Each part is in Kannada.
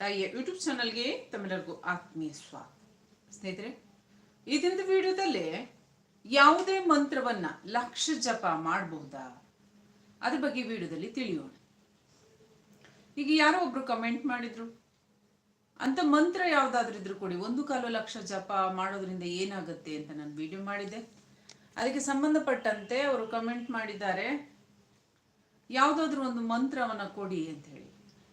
ತಾಯಿಯ ಯೂಟ್ಯೂಬ್ ಚಾನಲ್ಗೆ ತಮ್ಮೆಲ್ಲರಿಗೂ ಆತ್ಮೀಯ ಸ್ವಾಗತ. ಸ್ನೇಹಿತರೆ, ಈ ದಿನದ ವಿಡಿಯೋದಲ್ಲಿ ಯಾವುದೇ ಮಂತ್ರವನ್ನ ಲಕ್ಷ ಜಪ ಮಾಡಬಹುದಾ ಅದ್ರ ಬಗ್ಗೆ ವಿಡಿಯೋದಲ್ಲಿ ತಿಳಿಯೋಣ. ಈಗ ಯಾರೋ ಒಬ್ರು ಕಮೆಂಟ್ ಮಾಡಿದ್ರು, ಅಂತ ಮಂತ್ರ ಯಾವ್ದಾದ್ರು ಇದ್ರು ಕೊಡಿ, ಒಂದು ಕಾಲು ಲಕ್ಷ ಜಪ ಮಾಡೋದ್ರಿಂದ ಏನಾಗುತ್ತೆ ಅಂತ ನಾನು ವಿಡಿಯೋ ಮಾಡಿದ್ದೆ. ಅದಕ್ಕೆ ಸಂಬಂಧಪಟ್ಟಂತೆ ಅವರು ಕಮೆಂಟ್ ಮಾಡಿದ್ದಾರೆ, ಯಾವುದಾದ್ರೂ ಒಂದು ಮಂತ್ರವನ್ನ ಕೊಡಿ ಅಂತ ಹೇಳಿ.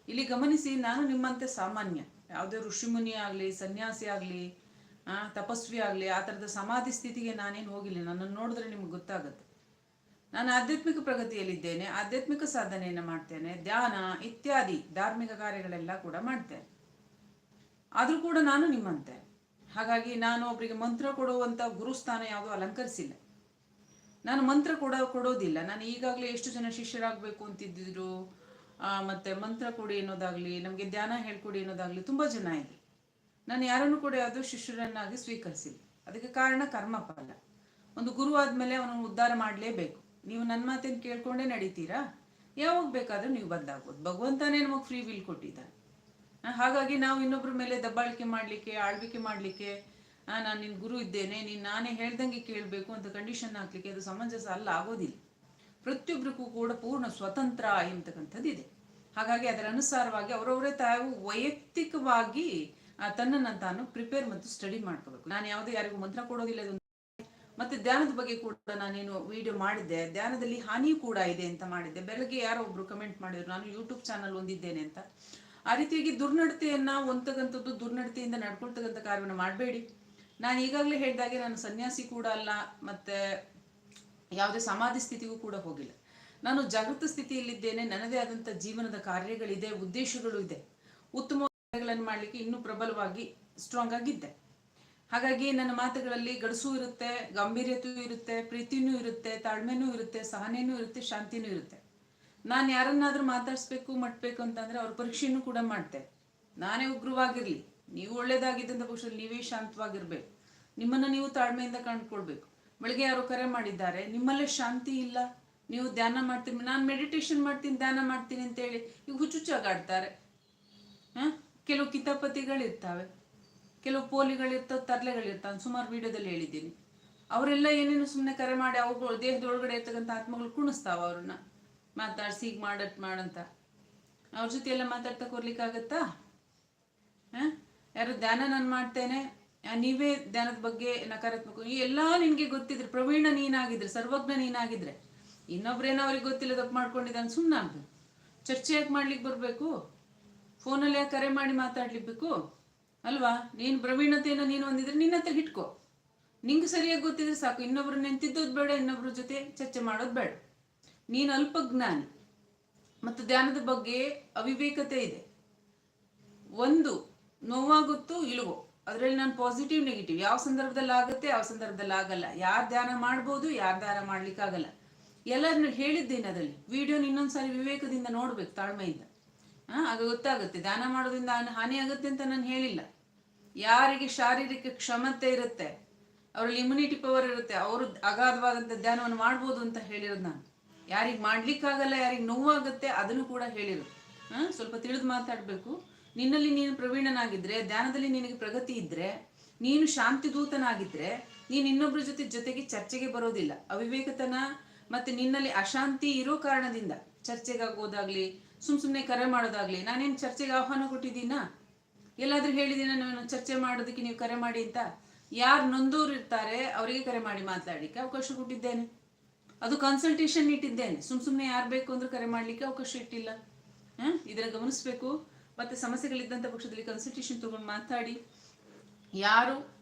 ಇಲ್ಲಿ ಗಮನಿಸಿ, ನಾನು ನಿಮ್ಮಂತೆ ಸಾಮಾನ್ಯ. ಯಾವುದೇ ಋಷಿಮುನಿ ಆಗಲಿ, ಸನ್ಯಾಸಿ ಆಗಲಿ ತಪಸ್ವಿ ಆಗಲಿ, ಆ ಥರದ ಸಮಾಧಿ ಸ್ಥಿತಿಗೆ ನಾನೇನು ಹೋಗಿಲ್ಲ. ನನ್ನನ್ನು ನೋಡಿದ್ರೆ ನಿಮ್ಗೆ ಗೊತ್ತಾಗುತ್ತೆ. ನಾನು ಆಧ್ಯಾತ್ಮಿಕ ಪ್ರಗತಿಯಲ್ಲಿದ್ದೇನೆ, ಆಧ್ಯಾತ್ಮಿಕ ಸಾಧನೆಯನ್ನು ಮಾಡ್ತೇನೆ, ಧ್ಯಾನ ಇತ್ಯಾದಿ ಧಾರ್ಮಿಕ ಕಾರ್ಯಗಳೆಲ್ಲ ಕೂಡ ಮಾಡ್ತೇನೆ. ಆದರೂ ಕೂಡ ನಾನು ನಿಮ್ಮಂತೆ. ಹಾಗಾಗಿ ನಾನು ಒಬ್ಬರಿಗೆ ಮಂತ್ರ ಕೊಡುವಂಥ ಗುರುಸ್ಥಾನ ಯಾವುದೂ ಅಲಂಕರಿಸಿಲ್ಲ. ನಾನು ಮಂತ್ರ ಕೊಡೋ, ಕೊಡೋದಿಲ್ಲ. ನಾನು ಈಗಾಗಲೇ ಎಷ್ಟು ಜನ ಶಿಷ್ಯರಾಗಬೇಕು ಅಂತಿದ್ದಿದ್ರು ಮತ್ತೆ ಮಂತ್ರ ಕೊಡಿ ಅನ್ನೋದಾಗ್ಲಿ, ನಮಗೆ ಧ್ಯಾನ ಹೇಳ್ಕೊಡಿ ಅನ್ನೋದಾಗ್ಲಿ ತುಂಬಾ ಜನ ಇದೆ ನಾನು ಯಾರನ್ನು ಕೂಡ ಯಾವುದು ಶಿಷ್ಯರನ್ನಾಗಿ ಸ್ವೀಕರಿಸಿಲ್ಲ. ಅದಕ್ಕೆ ಕಾರಣ ಕರ್ಮಫಲ. ಒಂದು ಗುರು ಆದ್ಮೇಲೆ ಅವನನ್ನು ಉದ್ಧಾರ ಮಾಡಲೇಬೇಕು. ನೀವು ನನ್ನ ಮಾತೇನು ಕೇಳ್ಕೊಂಡೇ ನಡೀತೀರಾ? ಯಾವಾಗ ಬೇಕಾದ್ರೂ ನೀವು ಬದಲಾಗ್ಬೋದು ಭಗವಂತನೇ ನಮಗೆ ಫ್ರೀ ವಿಲ್ ಕೊಟ್ಟಿದ್ದಾನೆ. ಹಾಗಾಗಿ ನಾವು ಇನ್ನೊಬ್ಬರ ಮೇಲೆ ದಬ್ಬಾಳಿಕೆ ಮಾಡಲಿಕ್ಕೆ, ಆಳ್ವಿಕೆ ಮಾಡಲಿಕ್ಕೆ ನಾನು ನಿನ್ನ ಗುರು ಇದ್ದೇನೆ, ನೀನು ನಾನೇ ಹೇಳ್ದಂಗೆ ಕೇಳಬೇಕು ಅಂತ ಕಂಡೀಷನ್ ಹಾಕ್ಲಿಕ್ಕೆ ಅದು ಸಮಂಜಸ ಅಲ್ಲ, ಆಗೋದಿಲ್ಲ. ಪ್ರತಿಯೊಬ್ಬರಿಗೂ ಕೂಡ ಪೂರ್ಣ ಸ್ವತಂತ್ರ ಎಂತಕ್ಕಂಥದ್ದು ಇದೆ ಹಾಗಾಗಿ ಅದರ ಅನುಸಾರವಾಗಿ ಅವರವರೇ ತಾವು ವೈಯಕ್ತಿಕವಾಗಿ ತನ್ನನ್ನು ತಾನು ಪ್ರಿಪೇರ್ ಮತ್ತು ಸ್ಟಡಿ ಮಾಡ್ಕೋಬೇಕು. ನಾನು ಯಾವುದೇ ಯಾರಿಗೂ ಮಂತ್ರ ಕೊಡೋದಿಲ್ಲ ಮತ್ತೆ ಧ್ಯಾನದ ಬಗ್ಗೆ ಕೂಡ ನಾನೇನು ವಿಡಿಯೋ ಮಾಡಿದ್ದೆ. ಧ್ಯಾನದಲ್ಲಿ ಹಾನಿ ಕೂಡ ಇದೆ ಅಂತ ಮಾಡಿದ್ದೆ. ಬೆಳಗ್ಗೆ ಯಾರೋ ಒಬ್ರು ಕಮೆಂಟ್ ಮಾಡಿದ್ರು, ನಾನು ಯೂಟ್ಯೂಬ್ ಚಾನಲ್ ಹೊಂದಿದ್ದೇನೆ ಅಂತ. ಆ ರೀತಿಯಾಗಿ ದುರ್ನಡತೆಯನ್ನ ಹೊಂದತಕ್ಕಂಥದ್ದು ದುರ್ನಡತೆಯಿಂದ ನಡ್ಕೊಳ್ತಕ್ಕಂಥ ಕಾರ್ಯವನ್ನು ಮಾಡಬೇಡಿ. ನಾನು ಈಗಾಗಲೇ ಹೇಳಿದಾಗೆ ನಾನು ಸನ್ಯಾಸಿ ಕೂಡ ಅಲ್ಲ, ಮತ್ತೆ ಯಾವುದೇ ಸಮಾಧಿ ಸ್ಥಿತಿಗೂ ಕೂಡ ಹೋಗಿಲ್ಲ. ನಾನು ಜಾಗೃತ ಸ್ಥಿತಿಯಲ್ಲಿದ್ದೇನೆ. ನನ್ನದೇ ಆದಂಥ ಜೀವನದ ಕಾರ್ಯಗಳಿದೆ, ಉದ್ದೇಶಗಳು ಇದೆ. ಉತ್ತಮ ಕಾರ್ಯಗಳನ್ನು ಮಾಡಲಿಕ್ಕೆ ಇನ್ನೂ ಪ್ರಬಲವಾಗಿ ಸ್ಟ್ರಾಂಗ್ ಆಗಿದ್ದೆ. ಹಾಗಾಗಿ ನನ್ನ ಮಾತುಗಳಲ್ಲಿ ಗಡಸು ಇರುತ್ತೆ ಗಾಂಭೀರ್ಯತೆಯೂ ಇರುತ್ತೆ, ಪ್ರೀತಿನೂ ಇರುತ್ತೆ, ತಾಳ್ಮೆನೂ ಇರುತ್ತೆ, ಸಹನೆನೂ ಇರುತ್ತೆ, ಶಾಂತಿನೂ ಇರುತ್ತೆ. ನಾನು ಯಾರನ್ನಾದ್ರೂ ಮಾತಾಡಿಸ್ಬೇಕು, ಮಟ್ಬೇಕು ಅಂತಂದ್ರೆ ಅವ್ರ ಪರೀಕ್ಷೆನೂ ಕೂಡ ಮಾಡ್ತೆ. ನಾನೇ ಉಗ್ರವಾಗಿರ್ಲಿ. ನೀವು ಒಳ್ಳೇದಾಗಿದ್ದಂಥ ಪಕ್ಷದಲ್ಲಿ ನೀವೇ ಶಾಂತವಾಗಿರ್ಬೇಕು. ನಿಮ್ಮನ್ನ ನೀವು ತಾಳ್ಮೆಯಿಂದ ಕಂಡುಕೊಳ್ಬೇಕು ಬೆಳಿಗ್ಗೆ ಯಾರೋ ಕರೆ ಮಾಡಿದ್ದಾರೆ. ನಿಮ್ಮಲ್ಲೇ ಶಾಂತಿ ಇಲ್ಲ. ನೀವು ಧ್ಯಾನ ಮಾಡ್ತೀನಿ ನಾನು ಮೆಡಿಟೇಷನ್ ಮಾಡ್ತೀನಿ, ಧ್ಯಾನ ಮಾಡ್ತೀನಿ ಅಂತೇಳಿ ಈಗ ಹುಚ್ಚುಚ್ಚಾಗಾಡ್ತಾರೆ. ಹ? ಕೆಲವು ಕಿತಾಪತಿಗಳಿರ್ತಾವೆ, ಕೆಲವು ಪೋಲಿಗಳಿರ್ತಾವೆ, ತರಲೆಗಳಿರ್ತಾವೆ ಸುಮಾರು ವಿಡಿಯೋದಲ್ಲಿ ಹೇಳಿದ್ದೀನಿ. ಅವರೆಲ್ಲ ಏನೇನು ಸುಮ್ಮನೆ ಕರೆ ಮಾಡಿ ಅವುಗಳು ದೇಹದೊಳಗಡೆ ಇರ್ತಕ್ಕಂಥ ಆತ್ಮಗಳು ಕುಣಿಸ್ತಾವ ಅವ್ರನ್ನ. ಮಾತಾಡ್ಸಿ ಈಗ ಮಾಡಟ್ ಮಾಡಂತ ಅವ್ರ ಜೊತೆ ಎಲ್ಲ ಮಾತಾಡ್ತಾ ಕೊರ್ಲಿಕ್ಕಾಗತ್ತಾ? ಹ? ಯಾರು ಧ್ಯಾನ ನಾನು ಮಾಡ್ತೇನೆ ನೀವೇ ಧ್ಯಾನದ ಬಗ್ಗೆ ನಕಾರಾತ್ಮಕ ಈ ಎಲ್ಲ ನಿನ್ಗೆ ಗೊತ್ತಿದ್ರೆ ಪ್ರವೀಣ ನೀನಾಗಿದ್ರೆ, ಸರ್ವಜ್ಞ ನೀನಾಗಿದ್ರೆ ಇನ್ನೊಬ್ರೇನೋ ಅವ್ರಿಗೆ ಗೊತ್ತಿಲ್ಲ ತಪ್ಪು ಮಾಡ್ಕೊಂಡಿದ್ದಾನೆ ಸುಮ್ಮನೆ ಚರ್ಚೆ ಯಾಕೆ ಮಾಡ್ಲಿಕ್ಕೆ ಬರಬೇಕು. ಫೋನಲ್ಲಿ ಯಾಕೆ ಕರೆ ಮಾಡಿ ಮಾತಾಡ್ಲಿಬೇಕು ಅಲ್ವಾ? ನೀನು ಪ್ರವೀಣತೆಯನ್ನು ನೀನು ಒಂದಿದ್ರೆ ನಿನ್ನ ಹತ್ರ ಇಟ್ಕೋ. ನಿಂಗೆ ಸರಿಯಾಗಿ ಗೊತ್ತಿದ್ರೆ ಸಾಕು. ಇನ್ನೊಬ್ರು ನೆಂತಿದ್ದೋದು ಬೇಡ, ಇನ್ನೊಬ್ರ ಜೊತೆ ಚರ್ಚೆ ಮಾಡೋದು ಬೇಡ. ನೀನು ಅಲ್ಪಜ್ಞಾನಿ ಮತ್ತು ಧ್ಯಾನದ ಬಗ್ಗೆ ಅವಿವೇಕತೆ ಇದೆ. ಒಂದು ನೋವಾಗುತ್ತೋ ಇಲ್ವೋ? ಅದರಲ್ಲಿ ನಾನು ಪಾಸಿಟಿವ್ ನೆಗೆಟಿವ್ ಯಾವ ಸಂದರ್ಭದಲ್ಲಿ ಆಗುತ್ತೆ ಯಾವ ಸಂದರ್ಭದಲ್ಲಿ ಆಗಲ್ಲ ಯಾರು ಧ್ಯಾನ ಮಾಡ್ಬೋದು, ಯಾರು ಧ್ಯಾನ ಮಾಡ್ಲಿಕ್ಕಾಗಲ್ಲ. ಎಲ್ಲರನ್ನು ಹೇಳಿದ್ದೇನೆ ಅದರಲ್ಲಿ. ವಿಡಿಯೋನ ಇನ್ನೊಂದ್ಸಾರಿ ವಿವೇಕದಿಂದ ನೋಡ್ಬೇಕು ತಾಳ್ಮೆಯಿಂದ. ಆಗ ಗೊತ್ತಾಗುತ್ತೆ. ಧ್ಯಾನ ಮಾಡೋದ್ರಿಂದ ಹಾನಿ- ಆಗುತ್ತೆ ಅಂತ ನಾನು ಹೇಳಿಲ್ಲ. ಯಾರಿಗೆ ಶಾರೀರಿಕ ಕ್ಷಮತೆ ಇರುತ್ತೆ, ಅವರಲ್ಲಿ ಇಮ್ಯುನಿಟಿ ಪವರ್ ಇರುತ್ತೆ, ಅವರು ಅಗಾಧವಾದಂಥ ಧ್ಯಾನವನ್ನು ಮಾಡ್ಬೋದು ಅಂತ ಹೇಳಿರೋದು ನಾನು. ಯಾರಿಗೆ ಮಾಡ್ಲಿಕ್ಕಾಗಲ್ಲ, ಯಾರಿಗೆ ನೋವಾಗುತ್ತೆ ಅದನ್ನು ಕೂಡ ಹೇಳಿರು ಸ್ವಲ್ಪ ತಿಳಿದು ಮಾತಾಡಬೇಕು. ನಿನ್ನಲ್ಲಿ ನೀನು ಪ್ರವೀಣನಾಗಿದ್ರೆ, ಧ್ಯಾನದಲ್ಲಿ ನಿನಗೆ ಪ್ರಗತಿ ಇದ್ರೆ, ನೀನು ಶಾಂತಿ ದೂತನಾಗಿದ್ರೆ ನೀನು ಇನ್ನೊಬ್ಬರ ಜೊತೆ ಜೊತೆಗೆ ಚರ್ಚೆಗೆ ಬರೋದಿಲ್ಲ. ಅವಿವೇಕತನ ಮತ್ತೆ ನಿನ್ನಲ್ಲಿ ಅಶಾಂತಿ ಇರೋ ಕಾರಣದಿಂದ ಚರ್ಚೆಗಾಗೋದಾಗ್ಲಿ, ಸುಮ್ ಸುಮ್ಮನೆ ಕರೆ ಮಾಡೋದಾಗ್ಲಿ, ನಾನೇನು ಚರ್ಚೆಗೆ ಆಹ್ವಾನ ಕೊಟ್ಟಿದ್ದೀನಾ? ಎಲ್ಲಾದ್ರೂ ಹೇಳಿದ್ದೀನ ನಾನು ಚರ್ಚೆ ಮಾಡೋದಕ್ಕೆ ನೀವು ಕರೆ ಮಾಡಿ ಅಂತ? ಯಾರು ನೊಂದೋರು ಇರ್ತಾರೆ ಅವರಿಗೆ ಕರೆ ಮಾಡಿ ಮಾತಾಡ್ಲಿಕ್ಕೆ ಅವಕಾಶ ಕೊಟ್ಟಿದ್ದೇನೆ. ಅದು ಕನ್ಸಲ್ಟೇಷನ್ ಇಟ್ಟಿದ್ದೇನೆ. ಸುಮ್ ಸುಮ್ಮನೆ ಯಾರು ಬೇಕು ಅಂದ್ರೆ ಕರೆ ಮಾಡ್ಲಿಕ್ಕೆ ಅವಕಾಶ ಇಟ್ಟಿಲ್ಲ. ಹ? ಇದನ್ನ ಗಮನಿಸ್ಬೇಕು. ಮತ್ತೆ ಸಮಸ್ಯೆಗಳಿದ್ದಂಥ ಪಕ್ಷದಲ್ಲಿ ಕನ್ಸಲ್ಟೇಷನ್ ತಗೊಂಡು ಮಾತಾಡಿ. ಯಾರು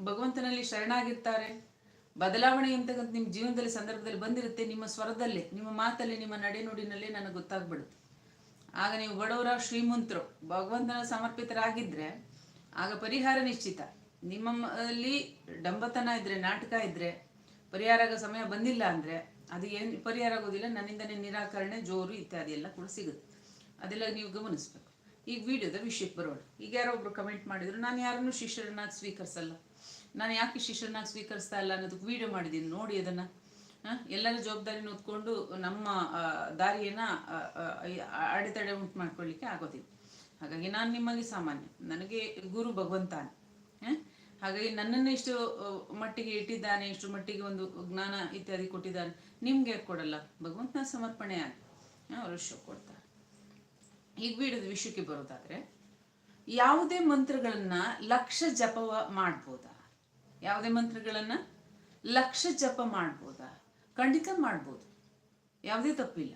ಭಗವಂತನಲ್ಲಿ ಶರಣಾಗಿರ್ತಾರೆ. ಬದಲಾವಣೆ ಅಂತಕ್ಕಂಥ ನಿಮ್ಮ ಜೀವನದಲ್ಲಿ ಸಂದರ್ಭದಲ್ಲಿ ಬಂದಿರುತ್ತೆ, ನಿಮ್ಮ ಸ್ವರದಲ್ಲೇ, ನಿಮ್ಮ ಮಾತಲ್ಲಿ, ನಿಮ್ಮ ನಡೆನುಡಿನಲ್ಲಿ ನನಗೆ ಗೊತ್ತಾಗ್ಬಿಡುತ್ತೆ. ಆಗ ನೀವು ಬಡವರ ಶ್ರೀಮಂತರು, ಭಗವಂತನ ಸಮರ್ಪಿತರಾಗಿದ್ರೆ ಆಗ ಪರಿಹಾರ ನಿಶ್ಚಿತ. ನಿಮ್ಮಲ್ಲಿ ಡಂಬತನ ಇದ್ರೆ, ನಾಟಕ ಇದ್ರೆ ಪರಿಹಾರ ಆಗೋ ಸಮಯ ಬಂದಿಲ್ಲ ಅಂದ್ರೆ ಅದು ಏನು ಪರಿಹಾರ ಆಗೋದಿಲ್ಲ, ನನ್ನಿಂದನೇ ನಿರಾಕರಣೆ, ಜೋರು ಇತ್ಯಾದಿ ಎಲ್ಲ ಕೂಡ ಸಿಗುತ್ತೆ. ಅದೆಲ್ಲ ನೀವು ಗಮನಿಸ್ಬೇಕು. ಈಗ ವಿಡಿಯೋದ ವಿಷಯಕ್ಕೆ ಬರೋಣ. ಈಗ ಯಾರೋ ಒಬ್ರು ಕಮೆಂಟ್ ಮಾಡಿದ್ರು, ನಾನು ಯಾರನ್ನೂ ಶಿಷ್ಯರನ್ನಾಗಿ ಸ್ವೀಕರಿಸಲ್ಲ. ನಾನು ಯಾಕೆ ಶಿಷ್ಯರನ್ನಾಗಿ ಸ್ವೀಕರಿಸ್ತಾ ಇಲ್ಲ ಅನ್ನೋದಕ್ಕೆ ವಿಡಿಯೋ ಮಾಡಿದ್ದೀನಿ ನೋಡಿ ಅದನ್ನ. ಎಲ್ಲರ ಜವಾಬ್ದಾರಿನ ಹೊತ್ಕೊಂಡು ನಮ್ಮ ದಾರಿಯನ್ನ ಅಡೆತಡೆ ಉಂಟು ಮಾಡ್ಕೊಳ್ಳಿಕ್ಕೆ ಆಗೋದಿಲ್ಲ. ಹಾಗಾಗಿ ನಾನು ನಿಮ್ಮಲ್ಲಿ ಸಾಮಾನ್ಯ. ನನಗೆ ಗುರು ಭಗವಂತಾನೆ? ಹಾಗಾಗಿ ನನ್ನನ್ನು ಇಷ್ಟು ಮಟ್ಟಿಗೆ ಇಟ್ಟಿದ್ದಾನೆ, ಇಷ್ಟು ಮಟ್ಟಿಗೆ ಒಂದು ಜ್ಞಾನ ಇತ್ಯಾದಿ ಕೊಟ್ಟಿದ್ದಾನೆ. ನಿಮ್ಗೆ ಕೊಡಲ್ಲ? ಭಗವಂತನ ಸಮರ್ಪಣೆ ಆಗಿ ಅವರು ಕೊಡ್ತಾರೆ. ಈಗ ಬಿಡೋದು ವಿಷಯಕ್ಕೆ ಬರೋದಾದ್ರೆ, ಯಾವುದೇ ಮಂತ್ರಗಳನ್ನ ಲಕ್ಷ ಜಪ ಮಾಡ್ಬೋದಾ? ಯಾವುದೇ ಮಂತ್ರಗಳನ್ನ ಲಕ್ಷ ಜಪ ಮಾಡ್ಬೋದಾ? ಖಂಡಿತ ಮಾಡ್ಬೋದು. ಯಾವುದೇ ತಪ್ಪಿಲ್ಲ.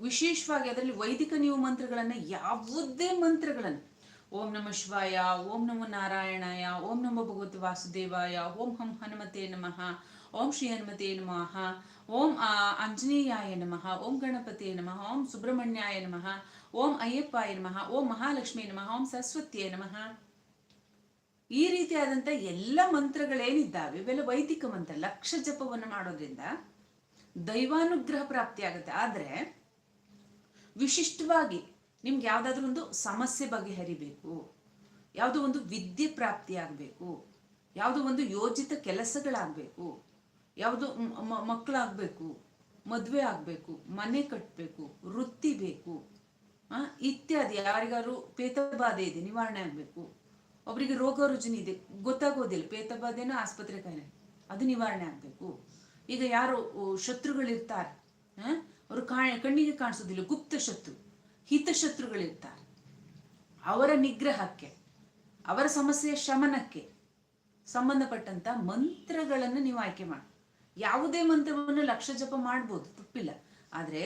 ವಿಶೇಷವಾಗಿ ಅದರಲ್ಲಿ ವೈದಿಕ ನೀವು ಮಂತ್ರಗಳನ್ನ, ಯಾವುದೇ ಮಂತ್ರಗಳನ್ನು, ಓಂ ನಮ ಶಿವಾಯ, ಓಂ ನಮ ನಾರಾಯಣಾಯ, ಓಂ ನಮ ಭಗವತಿ ವಾಸುದೇವಾಯ, ಓಂ ಹಂ ಹನುಮತೆ ನಮಃ ಓಂ ಶ್ರೀ ಹನುಮತೆ ನಮಃ. ಓಂ ಆಂಜನೇಯಾಯ ನಮಃ. ಓಂ ಗಣಪತಿಯ ನಮಃ. ಓಂ ಸುಬ್ರಹ್ಮಣ್ಯಾಯ ನಮಃ. ಓಂ ಅಯ್ಯಪ್ಪಾಯ ನಮಃ. ಓಂ ಮಹಾಲಕ್ಷ್ಮೀ ನಮಃ. ಓಂ ಸರಸ್ವತಿಯ ನಮಃ. ಈ ರೀತಿಯಾದಂಥ ಎಲ್ಲ ಮಂತ್ರಗಳೇನಿದ್ದಾವೆ? ಇವೆಲ್ಲ ವೈದಿಕ ಮಂತ್ರ, ಲಕ್ಷ ಜಪವನ್ನು ಮಾಡೋದ್ರಿಂದ ದೈವಾನುಗ್ರಹ ಪ್ರಾಪ್ತಿಯಾಗುತ್ತೆ. ಆದರೆ ವಿಶಿಷ್ಟವಾಗಿ ನಿಮ್ಗೆ ಯಾವುದಾದ್ರೂ ಒಂದು ಸಮಸ್ಯೆ ಬಗೆಹರಿಬೇಕು, ಯಾವುದೋ ಒಂದು ವಿದ್ಯೆ ಪ್ರಾಪ್ತಿಯಾಗಬೇಕು, ಯಾವುದೋ ಒಂದು ಯೋಜಿತ ಕೆಲಸಗಳಾಗಬೇಕು ಯಾವುದೋ ಮಕ್ಕಳಾಗಬೇಕು ಮದುವೆ ಆಗಬೇಕು, ಮನೆ ಕಟ್ಟಬೇಕು ವೃತ್ತಿ ಬೇಕು ಇತ್ಯಾದಿ. ಯಾರಿಗಾರು ಪೇತಬಾಧೆ ಇದೆ, ನಿವಾರಣೆ ಆಗಬೇಕು. ಒಬ್ಬರಿಗೆ ರೋಗ ರುಜಿನ ಇದೆ, ಗೊತ್ತಾಗೋದಿಲ್ಲ. ಪೇತಬಾಧೆನೋ ಆಸ್ಪತ್ರೆ ಕಾಯಿಲೆ? ಅದು ನಿವಾರಣೆ ಆಗಬೇಕು. ಈಗ ಯಾರು ಶತ್ರುಗಳಿರ್ತಾರೆ ಅವರು ಕಾ, ಕಣ್ಣಿಗೆ ಕಾಣಿಸೋದಿಲ್ಲ. ಗುಪ್ತ ಶತ್ರು ಹಿತಶತ್ರುಗಳಿರ್ತಾರೆ ಅವರ ನಿಗ್ರಹಕ್ಕೆ, ಅವರ ಸಮಸ್ಯೆಯ ಶಮನಕ್ಕೆ ಸಂಬಂಧಪಟ್ಟಂತ ಮಂತ್ರಗಳನ್ನು ನೀವು ಆಯ್ಕೆ ಮಾಡಿ. ಯಾವುದೇ ಮಂತ್ರವನ್ನು ಲಕ್ಷ ಜಪ ಮಾಡ್ಬೋದು, ತಪ್ಪಿಲ್ಲ. ಆದ್ರೆ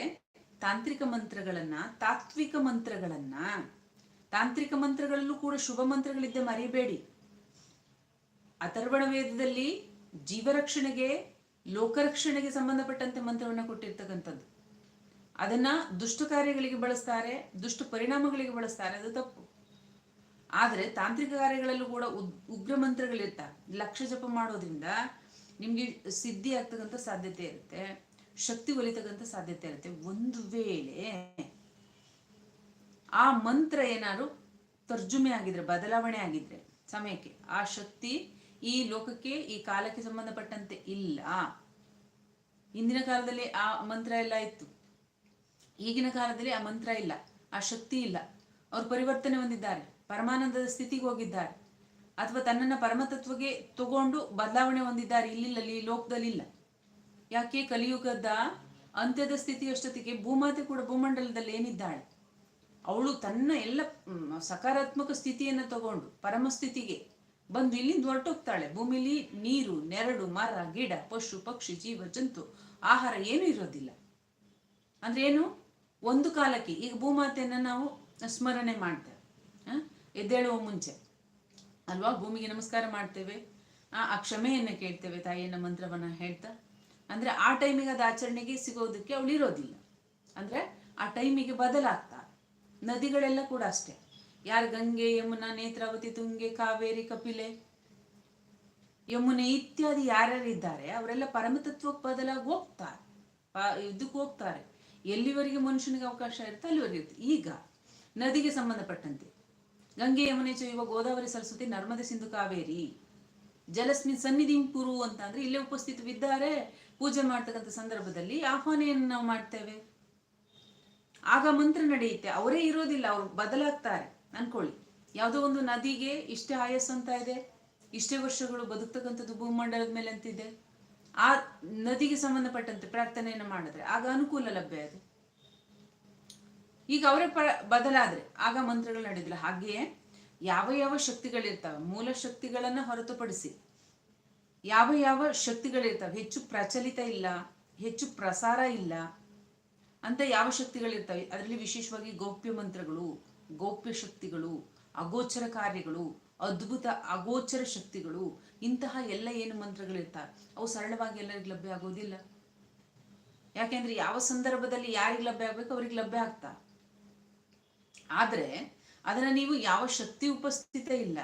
ತಾಂತ್ರಿಕ ಮಂತ್ರಗಳನ್ನ, ತಾತ್ವಿಕ ಮಂತ್ರಗಳನ್ನ, ತಾಂತ್ರಿಕ ಮಂತ್ರಗಳಲ್ಲೂ ಕೂಡ ಶುಭ ಮಂತ್ರಗಳಿದ್ದ ಮರೆಯಬೇಡಿ ಅಥರ್ವಣ ವೇದದಲ್ಲಿ ಜೀವರಕ್ಷಣೆಗೆ, ಲೋಕರಕ್ಷಣೆಗೆ ಸಂಬಂಧಪಟ್ಟಂತೆ ಮಂತ್ರವನ್ನ ಕೊಟ್ಟಿರ್ತಕ್ಕಂಥದ್ದು. ಅದನ್ನ ದುಷ್ಟ ಕಾರ್ಯಗಳಿಗೆ ಬಳಸ್ತಾರೆ, ದುಷ್ಟ ಪರಿಣಾಮಗಳಿಗೆ ಬಳಸ್ತಾರೆ, ಅದು ತಪ್ಪು. ಆದರೆ ತಾಂತ್ರಿಕ ಕಾರ್ಯಗಳಲ್ಲೂ ಕೂಡ ಉಗ್ರ ಮಂತ್ರಗಳಿರ್ತ ಲಕ್ಷ ಜಪ ಮಾಡೋದ್ರಿಂದ ನಿಮ್ಗೆ ಸಿದ್ಧಿ ಆಗ್ತಕ್ಕಂಥ ಸಾಧ್ಯತೆ ಇರುತ್ತೆ, ಶಕ್ತಿ ಒಲಿತಕ್ಕಂಥ ಸಾಧ್ಯತೆ ಇರುತ್ತೆ. ಒಂದು ವೇಳೆ ಆ ಮಂತ್ರ ಏನಾದ್ರು ತರ್ಜುಮೆ ಆಗಿದ್ರೆ, ಬದಲಾವಣೆ ಆಗಿದ್ರೆ, ಸಮಯಕ್ಕೆ, ಆ ಶಕ್ತಿ ಈ ಲೋಕಕ್ಕೆ, ಈ ಕಾಲಕ್ಕೆ ಸಂಬಂಧಪಟ್ಟಂತೆ ಇಲ್ಲ. ಹಿಂದಿನ ಕಾಲದಲ್ಲಿ ಆ ಮಂತ್ರ ಎಲ್ಲ ಇತ್ತು. ಈಗಿನ ಕಾಲದಲ್ಲಿ ಆ ಮಂತ್ರ ಇಲ್ಲ, ಆ ಶಕ್ತಿ ಇಲ್ಲ. ಅವ್ರು ಪರಿವರ್ತನೆ ಹೊಂದಿದ್ದಾರೆ, ಪರಮಾನಂದದ ಸ್ಥಿತಿಗೆ ಹೋಗಿದ್ದಾರೆ. ಅಥವಾ ತನ್ನನ್ನು ಪರಮತತ್ವಗೆ ತಗೊಂಡು ಬದಲಾವಣೆ ಹೊಂದಿದ್ದಾರೆ. ಇಲ್ಲಿಲ್ಲಲ್ಲಿ, ಈ ಲೋಕದಲ್ಲಿ ಇಲ್ಲ ಯಾಕೆ? ಕಲಿಯುಗದ ಅಂತ್ಯದ ಸ್ಥಿತಿಯಷ್ಟೊತ್ತಿಗೆ ಭೂಮಾತೆ ಕೂಡ ಭೂಮಂಡಲದಲ್ಲಿ ಏನಿದ್ದಾಳೆ? ಅವಳು ತನ್ನ ಎಲ್ಲ ಸಕಾರಾತ್ಮಕ ಸ್ಥಿತಿಯನ್ನು ತಗೊಂಡು ಪರಮಸ್ಥಿತಿಗೆ ಬಂದು ಇಲ್ಲಿಂದ ಹೊರಟೋಗ್ತಾಳೆ. ಭೂಮಿಲಿ ನೀರು ನೆರಳು ಮರ, ಗಿಡ, ಪಶು, ಪಕ್ಷಿ, ಜೀವ, ಜಂತು, ಆಹಾರ ಏನೂ ಇರೋದಿಲ್ಲ. ಅಂದ್ರೆ ಏನು? ಒಂದು ಕಾಲಕ್ಕೆ, ಈಗ ಭೂಮಾತೆಯನ್ನು ನಾವು ಸ್ಮರಣೆ ಮಾಡ್ತೇವೆ? ಎದ್ದೇಳುವ ಮುಂಚೆ. ಅಲ್ವಾ? ಭೂಮಿಗೆ ನಮಸ್ಕಾರ ಮಾಡ್ತೇವೆ. ಆ ಕ್ಷಮೆಯನ್ನು ಕೇಳ್ತೇವೆ ತಾಯಿಯನ್ನ ಮಂತ್ರವನ್ನ ಹೇಳ್ತಾ. ಅಂದ್ರೆ ಆ ಟೈಮಿಗೆ ಅದು ಆಚರಣೆಗೆ ಸಿಗೋದಕ್ಕೆ ಅವಳು ಅಂದ್ರೆ ಆ ಟೈಮಿಗೆ ಬದಲಾಗ್ತಾ ನದಿಗಳೆಲ್ಲ ಕೂಡ ಅಷ್ಟೇ. ಯಾರು ಗಂಗೆ, ಯಮುನಾ, ನೇತ್ರಾವತಿ, ತುಂಗೆ, ಕಾವೇರಿ, ಕಪಿಲೆ, ಯಮುನೆ ಇತ್ಯಾದಿ ಯಾರ್ಯಾರಿದ್ದಾರೆ, ಅವರೆಲ್ಲ ಪರಮತತ್ವಕ್ಕೆ ಬದಲಾಗಿ ಹೋಗ್ತಾರೆ. ಇದಕ್ಕೆ ಹೋಗ್ತಾರೆ. ಎಲ್ಲಿವರೆಗೆ ಮನುಷ್ಯನಿಗೆ ಅವಕಾಶ ಇರುತ್ತೆ, ಅಲ್ಲಿವರೆಗೆ ಇರುತ್ತೆ. ಈಗ ನದಿಗೆ ಸಂಬಂಧಪಟ್ಟಂತೆ. ಗಂಗೆ ಯಮುನೆ ಚೊಯ್ಯುವ ಗೋದಾವರಿ ಸರಸ್ವತಿ ನರ್ಮದೆ ಸಿಂಧು ಕಾವೇರಿ. ಜಲಸ್ಮಿನ್ ಸನ್ನಿಧಿಂ ಕುರು ಅಂತ ಅಂದ್ರೆ ಇಲ್ಲೇ ಉಪಸ್ಥಿತವಿದ್ದಾರೆ. ಪೂಜೆ ಮಾಡ್ತಕ್ಕಂಥ ಸಂದರ್ಭದಲ್ಲಿ ಆಹ್ವಾನೆಯನ್ನು ನಾವು ಮಾಡ್ತೇವೆ. ಆಗ ಮಂತ್ರ ನಡೆಯುತ್ತೆ. ಅವರೇ ಇರೋದಿಲ್ಲ, ಅವ್ರು ಬದಲಾಗ್ತಾರೆ. ಅನ್ಕೊಳ್ಳಿ. ಯಾವುದೋ ಒಂದು ನದಿಗೆ ಇಷ್ಟೇ ಆಯಸ್ಸು ಅಂತ ಇದೆ. ಇಷ್ಟೇ ವರ್ಷಗಳು ಬದುಕ್ತಕ್ಕಂಥದ್ದು ಭೂಮಂಡಲದ ಮೇಲೆ ಅಂತಿದೆ. ಆ ನದಿಗೆ ಸಂಬಂಧಪಟ್ಟಂತೆ ಪ್ರಾರ್ಥನೆಯನ್ನು ಮಾಡಿದ್ರೆ ಆಗ ಅನುಕೂಲ ಲಭ್ಯ ಇದೆ. ಈಗ ಅವರೇ ಪ, ಬದಲಾದ್ರೆ, ಆಗ ಮಂತ್ರಗಳು ನಡೆದಿಲ್ಲ. ಹಾಗೆಯೇ ಯಾವ ಯಾವ ಶಕ್ತಿಗಳಿರ್ತವೆ, ಮೂಲ ಶಕ್ತಿಗಳನ್ನ ಹೊರತುಪಡಿಸಿ ಯಾವ ಯಾವ ಶಕ್ತಿಗಳಿರ್ತವೆ, ಹೆಚ್ಚು ಪ್ರಚಲಿತ ಇಲ್ಲ, ಹೆಚ್ಚು ಪ್ರಸಾರ ಇಲ್ಲ, ಅಂತ ಯಾವ ಶಕ್ತಿಗಳಿರ್ತವೆ, ಅದರಲ್ಲಿ ವಿಶೇಷವಾಗಿ ಗೌಪ್ಯ ಮಂತ್ರಗಳು, ಗೌಪ್ಯ ಶಕ್ತಿಗಳು, ಅಗೋಚರ ಕಾರ್ಯಗಳು, ಅದ್ಭುತ ಅಗೋಚರ ಶಕ್ತಿಗಳು, ಇಂತಹ ಎಲ್ಲ ಏನು ಮಂತ್ರಗಳಿರ್ತಾವೆ, ಅವು ಸರಳವಾಗಿ ಎಲ್ಲರಿಗೂ ಲಭ್ಯ ಆಗೋದಿಲ್ಲ. ಯಾಕೆಂದ್ರೆ ಯಾವ ಸಂದರ್ಭದಲ್ಲಿ ಯಾರಿಗೆ ಲಭ್ಯ ಆಗ್ಬೇಕು, ಅವ್ರಿಗೆ ಲಭ್ಯ ಆಗ್ತಾ ಆದ್ರೆ ಅದನ್ನ ನೀವು ಯಾವ ಶಕ್ತಿ ಉಪಸ್ಥಿತ ಇಲ್ಲ,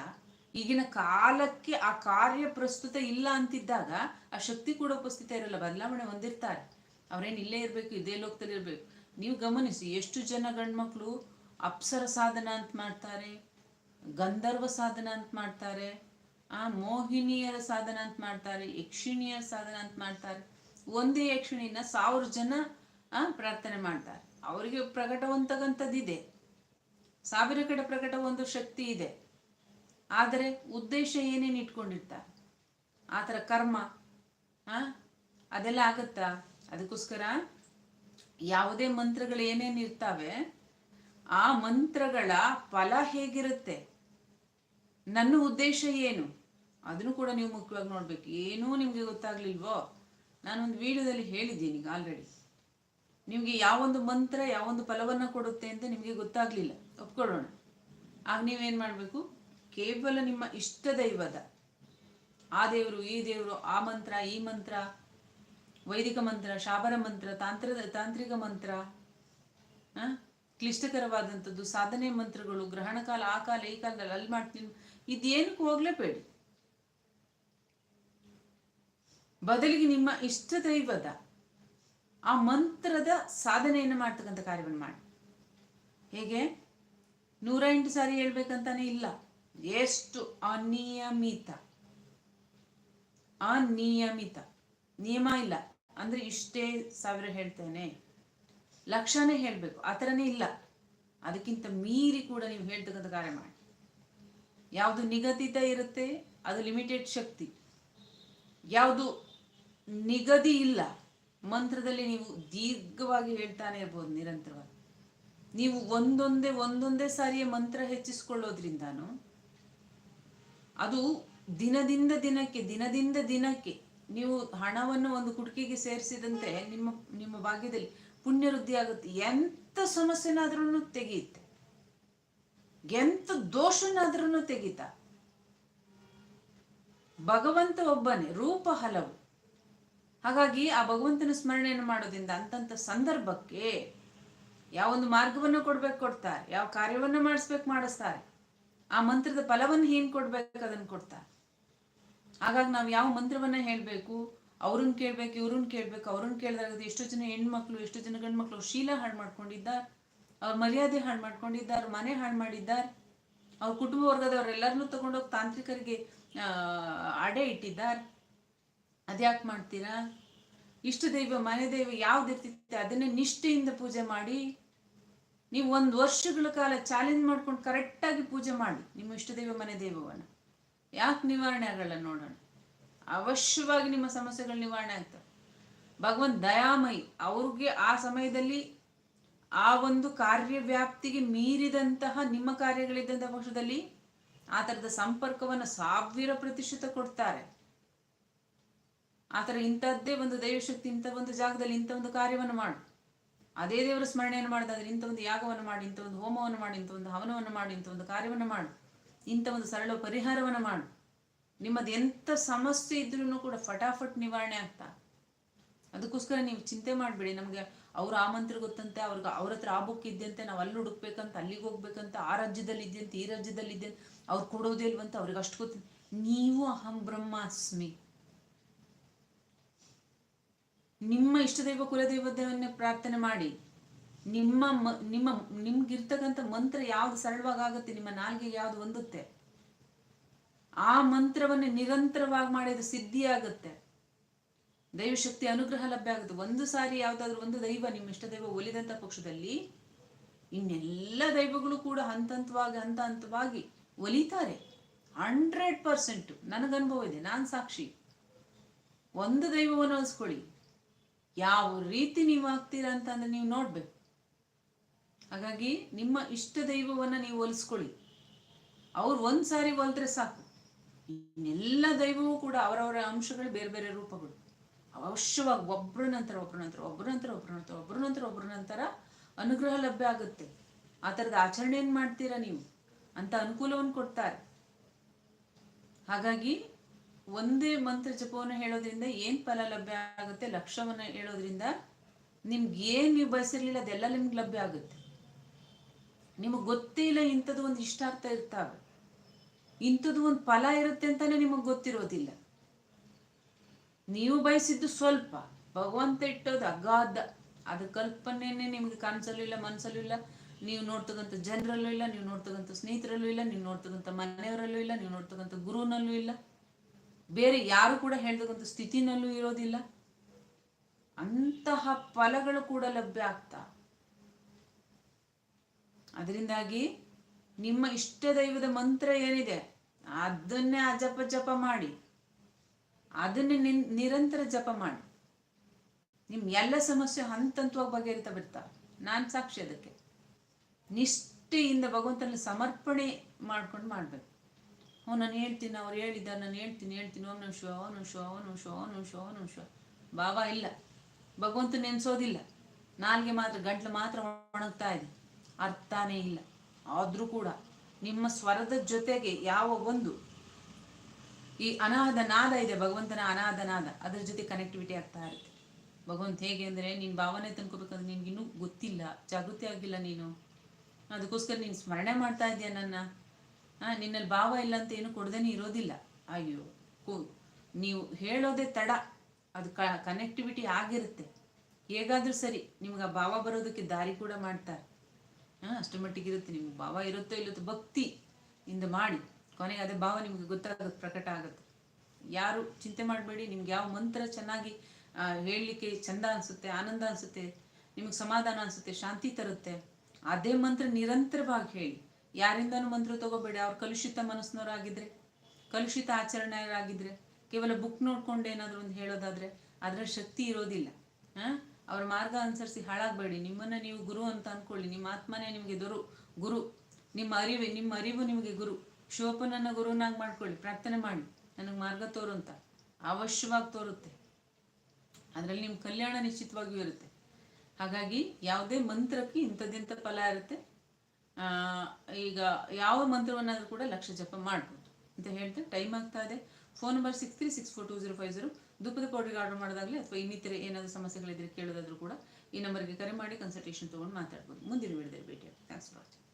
ಈಗಿನ ಕಾಲಕ್ಕೆ ಆ ಕಾರ್ಯ ಪ್ರಸ್ತುತ ಇಲ್ಲ ಅಂತಿದ್ದಾಗ ಆ ಶಕ್ತಿ ಕೂಡ ಉಪಸ್ಥಿತ ಇರಲ್ಲ, ಬದಲಾವಣೆ ಹೊಂದಿರ್ತಾರೆ. ಅವ್ರೇನ್ ಇಲ್ಲೇ ಇರಬೇಕು, ಇದೇ ಲೋಕದಲ್ಲಿ ಇರಬೇಕು. ನೀವು ಗಮನಿಸಿ, ಎಷ್ಟು ಜನ ಗಂಡ್ಮಕ್ಳು ಅಪ್ಸರ ಸಾಧನ ಅಂತ ಮಾಡ್ತಾರೆ, ಗಂಧರ್ವ ಸಾಧನ ಅಂತ ಮಾಡ್ತಾರೆ, ಆ ಮೋಹಿನಿಯರ ಸಾಧನ ಅಂತ ಮಾಡ್ತಾರೆ, ಯಕ್ಷಿಣಿಯರ ಸಾಧನ ಅಂತ ಮಾಡ್ತಾರೆ. ಒಂದೇ ಯಕ್ಷಿಣಿನ ಸಾವಿರ ಜನ ಪ್ರಾರ್ಥನೆ ಮಾಡ್ತಾರೆ. ಅವರಿಗೆ ಪ್ರಕಟವಂತಕ್ಕಂಥದ್ದಿದೆ. ಸಾವಿರ ಕಡೆ ಪ್ರಕಟ ಒಂದು ಶಕ್ತಿ ಇದೆ. ಆದರೆ ಉದ್ದೇಶ ಏನೇನು ಇಟ್ಕೊಂಡಿರ್ತಾರೆ ಆ ಥರ ಕರ್ಮ ಅದೆಲ್ಲ ಆಗುತ್ತಾ? ಅದಕ್ಕೋಸ್ಕರ ಯಾವುದೇ ಮಂತ್ರಗಳು ಏನೇನು ಇರ್ತಾವೆ, ಆ ಮಂತ್ರಗಳ ಫಲ ಹೇಗಿರುತ್ತೆ? ನನ್ನ ಉದ್ದೇಶ ಏನು? ಅದನ್ನು ಕೂಡ ನೀವು ಮುಖ್ಯವಾಗಿ ನೋಡ್ಬೇಕು. ಏನೂ ನಿಮಗೆ ಗೊತ್ತಾಗ್ಲಿಲ್ವೋ? ನಾನೊಂದು ವಿಡಿಯೋದಲ್ಲಿ ಹೇಳಿದ್ದೀನಿ ಈಗ ಆಲ್ರೆಡಿ ನಿಮಗೆ ಯಾವೊಂದು ಮಂತ್ರ, ಯಾವೊಂದು ಫಲವನ್ನು ಕೊಡುತ್ತೆ ಅಂತ ನಿಮಗೆ ಗೊತ್ತಾಗ್ಲಿಲ್ಲ. ಒಪ್ಕೊಳ್ಳೋಣ. ಆಗ ನೀವೇನು ಮಾಡಬೇಕು? ಕೇವಲ ನಿಮ್ಮ ಇಷ್ಟ ದೈವದ, ಆ ದೇವರು, ಈ ದೇವರು, ಆ ಮಂತ್ರ, ಈ ಮಂತ್ರ, ವೈದಿಕ ಮಂತ್ರ, ಶಾಬರ ಮಂತ್ರ, ತಾಂತ್ರದ, ತಾಂತ್ರಿಕ ಮಂತ್ರ ಕ್ಲಿಷ್ಟಕರವಾದಂಥದ್ದು, ಸಾಧನೆ ಮಂತ್ರಗಳು, ಗ್ರಹಣ ಕಾಲ, ಆ ಕಾಲ, ಈ ಕಾಲದಲ್ಲಿ ಅಲ್ಲಿ ಮಾಡ್ತೀನಿ. ಇದೇನಕ್ಕೆ ಹೋಗ್ಲೇಬೇಡಿ. ಬದಲಿಗೆ ನಿಮ್ಮ ಇಷ್ಟ ದೈವದ, ಆ ಮಂತ್ರದ ಸಾಧನೆಯನ್ನು ಮಾಡ್ತಕ್ಕಂಥ ಕಾರ್ಯವನ್ನು ಮಾಡಿ. ಹೇಗೆ? ನೂರ ಎಂಟು ಸಾರಿ ಹೇಳ್ಬೇಕಂತಾನೆ ಇಲ್ಲ. ಎಷ್ಟು ಅನಿಯಮಿತ. ಅನಿಯಮಿತ. ನಿಯಮ ಇಲ್ಲ. ಅಂದ್ರೆ ಇಷ್ಟೇ ಸಾವಿರ ಹೇಳ್ತೇನೆ. ಲಕ್ಷನೇ ಹೇಳ್ಬೇಕು. ಆ ಥರನೇ ಇಲ್ಲ. ಅದಕ್ಕಿಂತ ಮೀರಿ ಕೂಡ ನೀವು ಹೇಳ್ತಕ್ಕಂಥ ಕಾರ್ಯ ಮಾಡಿ. ಯಾವುದು ನಿಗದಿತ ಇರುತ್ತೆ, ಅದು ಲಿಮಿಟೆಡ್ ಶಕ್ತಿ. ಯಾವುದು ನಿಗದಿ ಇಲ್ಲ, ಮಂತ್ರದಲ್ಲಿ ನೀವು ದೀರ್ಘವಾಗಿ ಹೇಳ್ತಾನೆ ಇರ್ಬೋದು, ನಿರಂತರವಾಗಿ. ನೀವು ಒಂದೊಂದೇ ಒಂದೊಂದೇ ಸಾರಿಯ ಮಂತ್ರ ಹೆಚ್ಚಿಸ್ಕೊಳ್ಳೋದ್ರಿಂದಾನು ಅದು ದಿನದಿಂದ ದಿನಕ್ಕೆ ದಿನದಿಂದ ದಿನಕ್ಕೆ ನೀವು ಹಣವನ್ನು ಒಂದು ಕುಡಿಕೆಗೆ ಸೇರಿಸಿದಂತೆ ನಿಮ್ಮ ನಿಮ್ಮ ಭಾಗ್ಯದಲ್ಲಿ ಪುಣ್ಯ ವೃದ್ಧಿ ಆಗುತ್ತೆ. ಎಂಥ ಸಮಸ್ಯೆನಾದ್ರೂ ತೆಗೆಯುತ್ತೆ. ಎಂಥ ದೋಷನಾದ್ರೂ ತೆಗೀತ ಭಗವಂತ ಒಬ್ಬನೇ, ರೂಪ ಹಲವು. ಹಾಗಾಗಿ ಆ ಭಗವಂತನ ಸ್ಮರಣೆಯನ್ನು ಮಾಡೋದ್ರಿಂದ ಅಂತಂಥ ಸಂದರ್ಭಕ್ಕೆ ಯಾವೊಂದು ಮಾರ್ಗವನ್ನು ಕೊಡ್ಬೇಕು ಕೊಡ್ತಾರೆ, ಯಾವ ಕಾರ್ಯವನ್ನು ಮಾಡಿಸ್ಬೇಕು ಮಾಡಿಸ್ತಾರೆ, ಆ ಮಂತ್ರದ ಫಲವನ್ನು ಏನ್ ಕೊಡ್ಬೇಕು ಅದನ್ನು ಕೊಡ್ತಾರೆ. ಹಾಗಾಗಿ ನಾವು ಯಾವ ಮಂತ್ರವನ್ನ ಹೇಳ್ಬೇಕು, ಅವ್ರನ್ನ ಕೇಳ್ಬೇಕು, ಇವ್ರನ್ನ ಕೇಳ್ಬೇಕು, ಅವ್ರನ್ನ ಕೇಳಿದಾಗ ಎಷ್ಟು ಜನ ಹೆಣ್ಮಕ್ಳು, ಎಷ್ಟು ಜನ ಗಂಡು ಅವ್ರ ಶೀಲ ಹಾಳು ಮಾಡ್ಕೊಂಡಿದ್ದಾರೆ, ಅವ್ರ ಮರ್ಯಾದೆ ಹಾಳು ಮಾಡ್ಕೊಂಡಿದ್ದಾರೆ ಮನೆ ಹಾಳು ಮಾಡಿದ್ದಾರೆ. ಅವ್ರ ಕುಟುಂಬ ವರ್ಗದವರೆಲ್ಲರನ್ನೂ ತಗೊಂಡೋಗಿ ತಾಂತ್ರಿಕರಿಗೆ ಅಡೆ ಇಟ್ಟಿದ್ದಾರೆ. ಅದ್ಯಾಕೆ ಮಾಡ್ತೀರಾ? ಇಷ್ಟ ದೈವ, ಮನೆ ದೈವ ಯಾವ್ದು ಇರ್ತಿತ್ತೆ ಅದನ್ನೇ ನಿಷ್ಠೆಯಿಂದ ಪೂಜೆ ಮಾಡಿ, ನೀವು ಒಂದು ವರ್ಷಗಳ ಕಾಲ ಚಾಲೆಂಜ್ ಮಾಡ್ಕೊಂಡು ಕರೆಕ್ಟಾಗಿ ಪೂಜೆ ಮಾಡಿ, ನಿಮ್ಮ ಇಷ್ಟ ದೈವ, ಮನೆ ದೈವವನ್ನು. ಯಾಕೆ ನಿವಾರಣೆ ಆಗಲ್ಲ ನೋಡೋಣ. ಅವಶ್ಯವಾಗಿ ನಿಮ್ಮ ಸಮಸ್ಯೆಗಳು ನಿವಾರಣೆ ಆಗ್ತವೆ. ಭಗವಂತ ದಯಾಮಯಿ, ಅವ್ರಿಗೆ ಆ ಸಮಯದಲ್ಲಿ ಆ ಒಂದು ಕಾರ್ಯವ್ಯಾಪ್ತಿಗೆ ಮೀರಿದಂತಹ ನಿಮ್ಮ ಕಾರ್ಯಗಳಿದ್ದಂತಹ ಪಕ್ಷದಲ್ಲಿ ಆ ಥರದ ಸಂಪರ್ಕವನ್ನು ಸಾವಿರ ಪ್ರತಿಶತ ಕೊಡ್ತಾರೆ. ಆ ಥರ ಇಂಥದ್ದೇ ಒಂದು ದೈವಶಕ್ತಿ, ಇಂಥ ಒಂದು ಜಾಗದಲ್ಲಿ ಇಂಥ ಒಂದು ಕಾರ್ಯವನ್ನು ಮಾಡು. ಅದೇ ದೇವರ ಸ್ಮರಣೆಯನ್ನು ಮಾಡಿದಾದ್ರೆ ಇಂಥ ಒಂದು ಯಾಗವನ್ನು ಮಾಡಿ, ಇಂಥ ಒಂದು ಹೋಮವನ್ನು ಮಾಡಿ, ಇಂಥ ಒಂದು ಹವನವನ್ನು ಮಾಡಿ, ಇಂಥ ಒಂದು ಕಾರ್ಯವನ್ನು ಮಾಡು. ಇಂಥ ಒಂದು ಸರಳ ಪರಿಹಾರವನ್ನು ಮಾಡು. ನಿಮ್ಮದು ಎಂಥ ಸಮಸ್ಯೆ ಇದ್ರೂ ಕೂಡ ಫಟಾಫಟ್ ನಿವಾರಣೆ ಆಗ್ತಾ. ಅದಕ್ಕೋಸ್ಕರ ನೀವು ಚಿಂತೆ ಮಾಡಬೇಡಿ. ನಮಗೆ ಅವ್ರ ಆ ಮಂತ್ರ ಗೊತ್ತಂತೆ, ಅವ್ರಿಗೆ ಅವ್ರ ಹತ್ರ ಆ ಬುಕ್ ಇದ್ದಂತೆ ನಾವು ಅಲ್ಲಿ ಹುಡುಕ್ಬೇಕಂತ, ಅಲ್ಲಿಗೆ ಹೋಗ್ಬೇಕಂತ, ಆ ರಾಜ್ಯದಲ್ಲಿ ಇದ್ದಂತೆ ಈ ರಾಜ್ಯದಲ್ಲಿ ಇದ್ದಂತೆ ಅವ್ರು ಕೊಡೋದೇ ಇಲ್ವಂತ ಅವ್ರಿಗೆ ಅಷ್ಟು ಗೊತ್ತ ನೀವು ಅಹಂ ಬ್ರಹ್ಮಾಸ್ಮಿ. ನಿಮ್ಮ ಇಷ್ಟದೈವ ಕುಲದೈವದವನ್ನೇ ಪ್ರಾರ್ಥನೆ ಮಾಡಿ. ನಿಮ್ಮ ಮ- ನಿಮ್ಮ, ನಿಮ್ಗಿರ್ತಕ್ಕಂಥ ಮಂತ್ರ ಯಾವ್ದು ಸರಳವಾಗಿ ಆಗುತ್ತೆ ನಿಮ್ಮ ನಾಲ್ಗೆಗೆ ಯಾವ್ದು ಹೊಂದುತ್ತೆ ಆ ಮಂತ್ರವನ್ನು ನಿರಂತರವಾಗಿ ಮಾಡಿದ್ರೆ ಸಿದ್ಧಿ ಆಗುತ್ತೆ ದೈವಶಕ್ತಿ ಅನುಗ್ರಹ ಲಭ್ಯ ಆಗುತ್ತೆ. ಒಂದು ಸಾರಿ ಯಾವ್ದಾದ್ರು ಒಂದು ದೈವ ನಿಮ್ಮ ಇಷ್ಟ ದೈವ ಒಲಿದಂತ ಪಕ್ಷದಲ್ಲಿ ಇನ್ನೆಲ್ಲ ದೈವಗಳು ಕೂಡ ಹಂತ ಹಂತವಾಗಿ ಹಂತ ಹಂತವಾಗಿ ಒಲಿತಾರೆ. Hundred percent. ನನಗನುಭವ ಇದೆ. ನಾನು ಸಾಕ್ಷಿ. ಒಂದು ದೈವವನ್ನು ಅನಿಸ್ಕೊಳ್ಳಿ ಯಾವ ರೀತಿ ನೀವು ಆಗ್ತೀರಾ ಅಂತ ಅಂದ್ರೆ ನೀವು ನೋಡ್ಬೇಕು. ಹಾಗಾಗಿ ನಿಮ್ಮ ಇಷ್ಟ ದೈವವನ್ನ ನೀವು ಒಲಿಸ್ಕೊಳ್ಳಿ ಅವ್ರು ಒಂದ್ಸಾರಿ ಸಾರಿ ಒಲಿದ್ರೆ ಸಾಕು. ಇನ್ನೆಲ್ಲ ದೈವವೂ ಕೂಡ ಅವರವರ ಅಂಶಗಳು ಬೇರೆ ಬೇರೆ ರೂಪಗಳು. ಅವಶ್ಯವಾಗಿ ಒಬ್ಬರ ನಂತರ ಒಬ್ಬರ ನಂತರ ಒಬ್ಬರ ನಂತರ ಒಬ್ಬರ ನಂತರ ಒಬ್ಬರ ನಂತರ ಒಬ್ಬರ ನಂತರ ಅನುಗ್ರಹ ಲಭ್ಯ ಆಗುತ್ತೆ. ಆ ಥರದ ಆಚರಣೆಯನ್ನು ಮಾಡ್ತೀರಾ ನೀವು? ಅಂತ ಅನುಕೂಲವನ್ನು ಕೊಡ್ತಾರೆ. ಹಾಗಾಗಿ ಒಂದೇ ಮಂತ್ರ ಜಪವನ್ನು ಹೇಳೋದ್ರಿಂದ ಏನ್ ಫಲ ಲಭ್ಯ ಆಗುತ್ತೆ ಲಕ್ಷ್ಯವನ್ನ ಹೇಳೋದ್ರಿಂದ ನಿಮ್ಗೆ ಏನ್ ನೀವು ಬಯಸಿರ್ಲಿಲ್ಲ ಅದೆಲ್ಲ ನಿಮ್ಗೆ ಲಭ್ಯ ಆಗುತ್ತೆ. ನಿಮಗೆ ಗೊತ್ತೇ ಇಲ್ಲ ಇಂಥದ್ದು ಒಂದು ಆಗ್ತಾ ಇರ್ತಾವೆ. ಇಂಥದ್ದು ಒಂದು ಫಲ ಇರುತ್ತೆ ಅಂತಾನೆ ನಿಮಗೆ ಗೊತ್ತಿರೋದಿಲ್ಲ. ನೀವು ಬಯಸಿದ್ದು ಸ್ವಲ್ಪ ಭಗವಂತ ಇಟ್ಟೋದು ಅಗಾಧ. ಅದ ಕಲ್ಪನೆನೇ ನಿಮ್ಗೆ ಕನಸಲ್ಲೂ ಇಲ್ಲ ಮನಸ್ಸಲ್ಲೂ ಇಲ್ಲ. ನೀವು ನೋಡ್ತಕ್ಕಂಥ ಜನರಲ್ಲೂ ಇಲ್ಲ, ನೀವು ನೋಡ್ತಕ್ಕಂಥ ಸ್ನೇಹಿತರಲ್ಲೂ ಇಲ್ಲ, ನೀವು ನೋಡ್ತಕ್ಕಂಥ ಮನೆಯವರಲ್ಲೂ ಇಲ್ಲ, ನೀವು ನೋಡ್ತಕ್ಕಂಥ ಗುರುನಲ್ಲೂ ಇಲ್ಲ. ಬೇರೆ ಯಾರು ಕೂಡ ಹೇಳ್ತಕ್ಕಂಥ ಸ್ಥಿತಿನಲ್ಲೂ ಇರೋದಿಲ್ಲ. ಅಂತಹ ಫಲಗಳು ಕೂಡ ಲಭ್ಯ ಆಗ್ತಾ. ಅದರಿಂದಾಗಿ ನಿಮ್ಮ ಇಷ್ಟ ದೈವದ ಮಂತ್ರ ಏನಿದೆ, ಅದನ್ನೇ ಆ ಜಪ ಜಪ ಮಾಡಿ. ಅದನ್ನೇ ನಿನ್- ನಿರಂತರ ಜಪ ಮಾಡಿ. ನಿಮ್ ಎಲ್ಲ ಸಮಸ್ಯೆ ಹಂತ ಹಂತವಾಗಿ ಬಗೆಹರಿತಾ ಬಿಡ್ತಾ. ನಾನು ಸಾಕ್ಷಿ ಅದಕ್ಕೆ. ನಿಷ್ಠೆಯಿಂದ ಭಗವಂತನ ಸಮರ್ಪಣೆ ಮಾಡ್ಕೊಂಡು ಮಾಡ್ಬೇಕು. ಹ್ಞೂ ನಾನು ಹೇಳ್ತೀನಿ, ಅವ್ರು ಹೇಳಿದ ನಾನು ಹೇಳ್ತೀನಿ ಹೇಳ್ತೀನಿ ಓಂ ನಿಮಿಷ ಓ ನಿಮಿಷ ಓ ನಿಮಿಷ ಓ ನಿಮಿಷ ಓ ನಿಮಿಷ. ಬಾಬಾ ಇಲ್ಲ. ಭಗವಂತ ನೆನ್ಸೋದಿಲ್ಲ. ನಾಲ್ಗೆ ಮಾತ್ರ, ಗಂಟ್ಲು ಮಾತ್ರ ಒಣಗ್ತಾ ಇದೆ. ಅರ್ಥನೇ ಇಲ್ಲ. ಆದ್ರೂ ಕೂಡ ನಿಮ್ಮ ಸ್ವರದ ಜೊತೆಗೆ ಯಾವ ಒಂದು ಈ ಅನಾಥ ನಾದ ಇದೆ, ಭಗವಂತನ ಅನಾಥ ನಾದ, ಅದ್ರ ಜೊತೆ ಕನೆಕ್ಟಿವಿಟಿ ಆಗ್ತಾ ಇರುತ್ತೆ. ಭಗವಂತ ಹೇಗೆ ಅಂದರೆ, ನೀನು ಭಾವನೆ ತಂದ್ಕೋಬೇಕಂದ್ರೆ ನಿನ್ಗಿನ್ನೂ ಗೊತ್ತಿಲ್ಲ, ಜಾಗೃತಿ ಆಗಿಲ್ಲ ನೀನು. ಅದಕ್ಕೋಸ್ಕರ ನೀನು ಸ್ಮರಣೆ ಮಾಡ್ತಾ ಇದೆಯಾ ನನ್ನ? ನಿನ್ನಲ್ಲಿ ಭಾವ ಇಲ್ಲ ಅಂತ ಏನು ಕೊಡ್ದೇನೆ ಇರೋದಿಲ್ಲ. ಅಯ್ಯೋ, ಕೂ, ನೀವು ಹೇಳೋದೇ ತಡ. ಅದು ಕನೆಕ್ಟಿವಿಟಿ ಆಗಿರುತ್ತೆ. ಹೇಗಾದ್ರೂ ಸರಿ, ನಿಮ್ಗೆ ಆ ಭಾವ ಬರೋದಕ್ಕೆ ದಾರಿ ಕೂಡ ಮಾಡ್ತಾರೆ. ಹಾಂ, ಅಷ್ಟು ಮಟ್ಟಿಗೆ ಇರುತ್ತೆ. ನಿಮ್ಗೆ ಭಾವ ಇರುತ್ತೋ ಇಲ್ಲತ್ತೋ ಭಕ್ತಿ ಇಂದ ಮಾಡಿ. ಕೊನೆಗೆ ಅದೇ ಭಾವ ನಿಮ್ಗೆ ಗೊತ್ತಾಗ ಪ್ರಕಟ ಆಗುತ್ತೆ. ಯಾರು ಚಿಂತೆ ಮಾಡಬೇಡಿ, ನಿಮ್ಗೆ ಯಾವ ಮಂತ್ರ ಚೆನ್ನಾಗಿ ಹೇಳಲಿಕ್ಕೆ ಚಂದ ಅನಿಸುತ್ತೆ, ಆನಂದ ಅನಿಸುತ್ತೆ, ನಿಮಗೆ ಸಮಾಧಾನ ಅನಿಸುತ್ತೆ, ಶಾಂತಿ ತರುತ್ತೆ, ಅದೇ ಮಂತ್ರ ನಿರಂತರವಾಗಿ ಹೇಳಿ. ಯಾರಿಂದನೂ ಮಂತ್ರ ತಗೋಬೇಡಿ. ಅವ್ರು ಕಲುಷಿತ ಮನಸ್ಸಿನವರಾಗಿದ್ರೆ, ಕಲುಷಿತ ಆಚರಣೆಯರಾಗಿದ್ರೆ ಕೇವಲ ಬುಕ್ ನೋಡ್ಕೊಂಡು ಏನಾದರೂ ಒಂದು ಹೇಳೋದಾದ್ರೆ ಅದರ ಶಕ್ತಿ ಇರೋದಿಲ್ಲ. ಆ? ಅವ್ರ ಮಾರ್ಗ ಅನುಸರಿಸಿ ಹಾಳಾಗಬೇಡಿ. ನಿಮ್ಮನ್ನ ನೀವು ಗುರು ಅಂತ ಅನ್ಕೊಳ್ಳಿ. ನಿಮ್ಮ ಆತ್ಮನೇ ನಿಮಗೆ ದೊರು, ಗುರು. ನಿಮ್ಮ ಅರಿವೆ, ನಿಮ್ಮ ಅರಿವು ನಿಮಗೆ ಗುರು. ಶಿವಪ್ಪನನ್ನ ಗುರುವನ್ನಾಗಿ ಮಾಡ್ಕೊಳ್ಳಿ. ಪ್ರಾರ್ಥನೆ ಮಾಡಿ. ನನಗೆ ಮಾರ್ಗ ತೋರು ಅಂತ. ಅವಶ್ಯವಾಗಿ ತೋರುತ್ತೆ. ಅದರಲ್ಲಿ ನಿಮ್ಮ ಕಲ್ಯಾಣ ನಿಶ್ಚಿತವಾಗಿಯೂ ಇರುತ್ತೆ. ಹಾಗಾಗಿ ಯಾವುದೇ ಮಂತ್ರಕ್ಕೆ ಇಂಥದ್ದಿಂಥ ಫಲ ಇರುತ್ತೆ. ಈಗ ಯಾವ ಮಂತ್ರವನ್ನಾದರೂ ಕೂಡ ಲಕ್ಷ ಜಪ ಮಾಡ್ಬೋದು. ಅಂತ ಹೇಳ್ತಾ ಟೈಮ್ ಆಗ್ತಾ ಇದೆ. Phone number six three six four two zero five zero ದುಪ್ಪದ ಪೌಡ್ರಿಗೆ ಆರ್ಡರ್ ಮಾಡೋದಾಗಲಿ ಅಥವಾ ಇನ್ನಿತರೆ ಏನಾದರೂ ಸಮಸ್ಯೆಗಳಿದ್ರೆ ಕೇಳೋದಾದರೂ ಕೂಡ ಈ ನಂಬರ್ಗೆ ಕರೆ ಮಾಡಿ ಕನ್ಸಲ್ಟೇಷನ್ ತೊಗೊಂಡು ಮಾತಾಡ್ಬೋದು. ಮುಂದಿನ ವಿಡಿಯೋದಲ್ಲಿ ಭೇಟಿ ಥ್ಯಾಂಕ್ಸ್ ಫಾರ್ ವಾಚಿಂಗ್